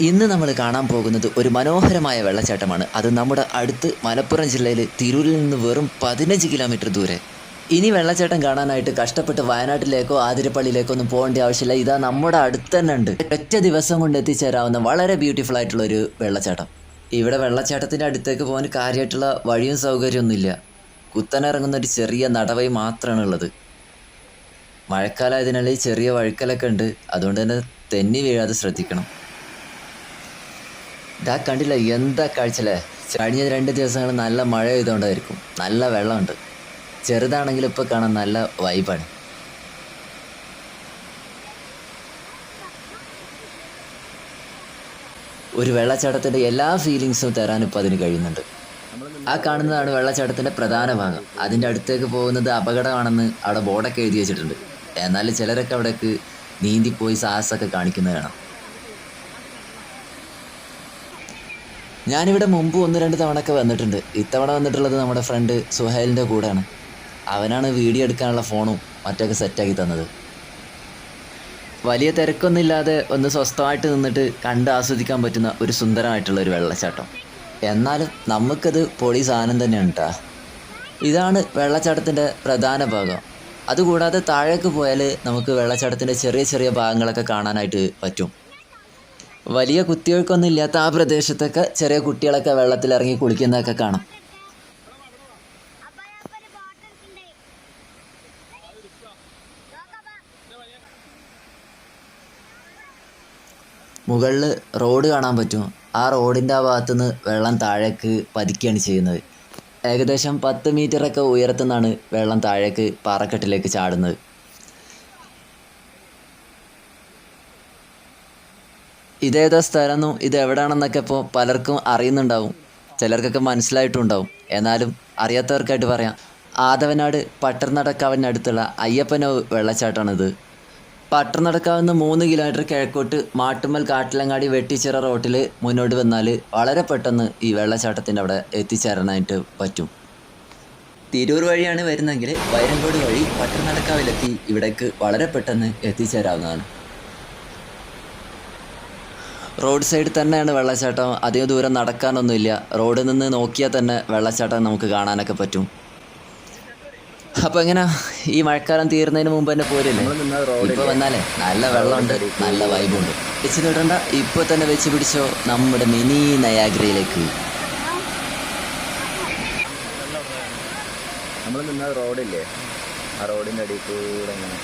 ഇന്ന് നമ്മൾ കാണാൻ പോകുന്നത് ഒരു മനോഹരമായ വെള്ളച്ചാട്ടമാണ്. അത് നമ്മുടെ അടുത്ത് മലപ്പുറം ജില്ലയിൽ തിരൂരിൽ നിന്ന് വെറും പതിനഞ്ച് കിലോമീറ്റർ ദൂരെ. ഇനി വെള്ളച്ചാട്ടം കാണാനായിട്ട് കഷ്ടപ്പെട്ട് വയനാട്ടിലേക്കോ ആതിരപ്പള്ളിയിലേക്കോ ഒന്നും പോകേണ്ട ആവശ്യമില്ല. ഇതാ നമ്മുടെ അടുത്ത് തന്നെ ഉണ്ട്. ഒറ്റ ദിവസം കൊണ്ട് എത്തിച്ചേരാവുന്ന വളരെ ബ്യൂട്ടിഫുൾ ആയിട്ടുള്ള ഒരു വെള്ളച്ചാട്ടം. ഇവിടെ വെള്ളച്ചാട്ടത്തിന്റെ അടുത്തേക്ക് പോകാൻ കാര്യമായിട്ടുള്ള വഴിയും സൗകര്യമൊന്നുമില്ല. കുത്തനിറങ്ങുന്ന ഒരു ചെറിയ നടവഴി മാത്രമാണ് ഉള്ളത്. മഴക്കാലമായതിനാൽ ചെറിയ വഴുക്കലൊക്കെ ഉണ്ട്. അതുകൊണ്ട് തന്നെ തെന്നി വീഴാതെ ശ്രദ്ധിക്കണം. ഇതാ കണ്ടില്ല എന്താ കാഴ്ചല്ലേ? കഴിഞ്ഞ രണ്ട് ദിവസങ്ങൾ നല്ല മഴ പെയ്തുകൊണ്ടായിരിക്കും നല്ല വെള്ളമുണ്ട്. ചെറുതാണെങ്കിൽ ഇപ്പോൾ കാണാൻ നല്ല വൈബാണ്. ഒരു വെള്ളച്ചാട്ടത്തിന്റെ എല്ലാ ഫീലിങ്സും തരാൻ ഇപ്പോൾ അതിന് കഴിയുന്നുണ്ട്. ആ കാണുന്നതാണ് വെള്ളച്ചാട്ടത്തിന്റെ പ്രധാന ഭാഗം. അതിന്റെ അടുത്തേക്ക് പോകുന്നത് അപകടമാണെന്ന് അവിടെ ബോർഡൊക്കെ എഴുതി വെച്ചിട്ടുണ്ട്. എന്നാൽ ചിലരൊക്കെ അവിടേക്ക് നീന്തിപ്പോയി സാഹസമൊക്കെ കാണിക്കുന്നത് കാണാം. ഞാനിവിടെ മുമ്പ് ഒന്ന് രണ്ട് തവണയൊക്കെ വന്നിട്ടുണ്ട്. ഇത്തവണ വന്നിട്ടുള്ളത് നമ്മുടെ ഫ്രണ്ട് സുഹൈലിന്റെ കൂടെയാണ്. അവനാണ് വീഡിയോ എടുക്കാനുള്ള ഫോണും മറ്റൊക്കെ സെറ്റാക്കി തന്നത്. വലിയ തിരക്കൊന്നുമില്ലാതെ ഒന്ന് സ്വസ്ഥമായിട്ട് നിന്നിട്ട് കണ്ട് ആസ്വദിക്കാൻ പറ്റുന്ന ഒരു സുന്ദരമായിട്ടുള്ള ഒരു വെള്ളച്ചാട്ടം. എന്നാലും നമുക്കത് പൊളി സാധനം തന്നെയാണ് കേട്ടോ ഇതാണ് വെള്ളച്ചാട്ടത്തിന്റെ പ്രധാന ഭാഗം. അതുകൂടാതെ താഴേക്ക് പോയാൽ നമുക്ക് വെള്ളച്ചാട്ടത്തിന്റെ ചെറിയ ചെറിയ ഭാഗങ്ങളൊക്കെ കാണാനായിട്ട് പറ്റും. വലിയ കുത്തിയൊഴുക്കൊന്നും ഇല്ലാത്ത ആ പ്രദേശത്തൊക്കെ ചെറിയ കുട്ടികളൊക്കെ വെള്ളത്തിൽ ഇറങ്ങി കുളിക്കുന്നതൊക്കെ കാണാം. മുകളിൽ റോഡ് കാണാൻ പറ്റും ആ റോഡിന്റെ ആ ഭാഗത്തുനിന്ന് വെള്ളം താഴേക്ക് പതിക്കുകയാണ് ചെയ്യുന്നത്. ഏകദേശം പത്ത് മീറ്ററൊക്കെ ഉയരത്തുനിന്നാണ് വെള്ളം താഴേക്ക് പാറക്കെട്ടിലേക്ക് ചാടുന്നത്. ഇതേതാ സ്ഥലമെന്നും ഇത് എവിടെയാണെന്നൊക്കെ ഇപ്പോൾ പലർക്കും അറിയുന്നുണ്ടാവും. ചിലർക്കൊക്കെ മനസ്സിലായിട്ടുണ്ടാവും. എന്നാലും അറിയാത്തവർക്കായിട്ട് പറയാം. ആദവനാട് പട്ടർനടക്കാവിനടുത്തുള്ള അയ്യപ്പന വെള്ളച്ചാട്ടമാണിത്. പട്ടർനടക്കാവിന്ന് മൂന്ന് കിലോമീറ്റർ കിഴക്കോട്ട് മാട്ടുമ്മൽ കാട്ടിലങ്ങാടി വെട്ടിച്ചിറ റോട്ടിൽ മുന്നോട്ട് വന്നാൽ വളരെ പെട്ടെന്ന് ഈ വെള്ളച്ചാട്ടത്തിന്റെ അവിടെ എത്തിച്ചേരാനായിട്ട് പറ്റും. തിരൂർ വഴിയാണ് വരുന്നതെങ്കിൽ വൈരങ്കോട് വഴി പട്ടർനടക്കാവിലെത്തി ഇവിടേക്ക് വളരെ പെട്ടെന്ന് എത്തിച്ചേരാവുന്നതാണ്. റോഡ് സൈഡിൽ തന്നെയാണ് വെള്ളച്ചാട്ടം. അധികം ദൂരം നടക്കാനൊന്നുമില്ല. റോഡിൽ നിന്ന് നോക്കിയാൽ തന്നെ വെള്ളച്ചാട്ടം നമുക്ക് കാണാനൊക്കെ പറ്റും. അപ്പോൾ എങ്ങനെ? ഈ മഴക്കാലം തീരുന്നതിന് മുമ്പ് തന്നെ പോരല്ലേ? ഇപ്പൊ വന്നാലേ? നല്ല വെള്ളമുണ്ട്. നല്ല വൈബുണ്ട്. വെച്ച് തൊടണ്ട ഇപ്പൊ തന്നെ വെച്ച് പിടിച്ചോ നമ്മുടെ മിനി നയാഗ്രയിലേക്ക്. നമ്മൾ നിന്ന റോഡില്ലേ? ആ റോഡിന്റെ അടിയിൽ കൂടെ ഇങ്ങനെ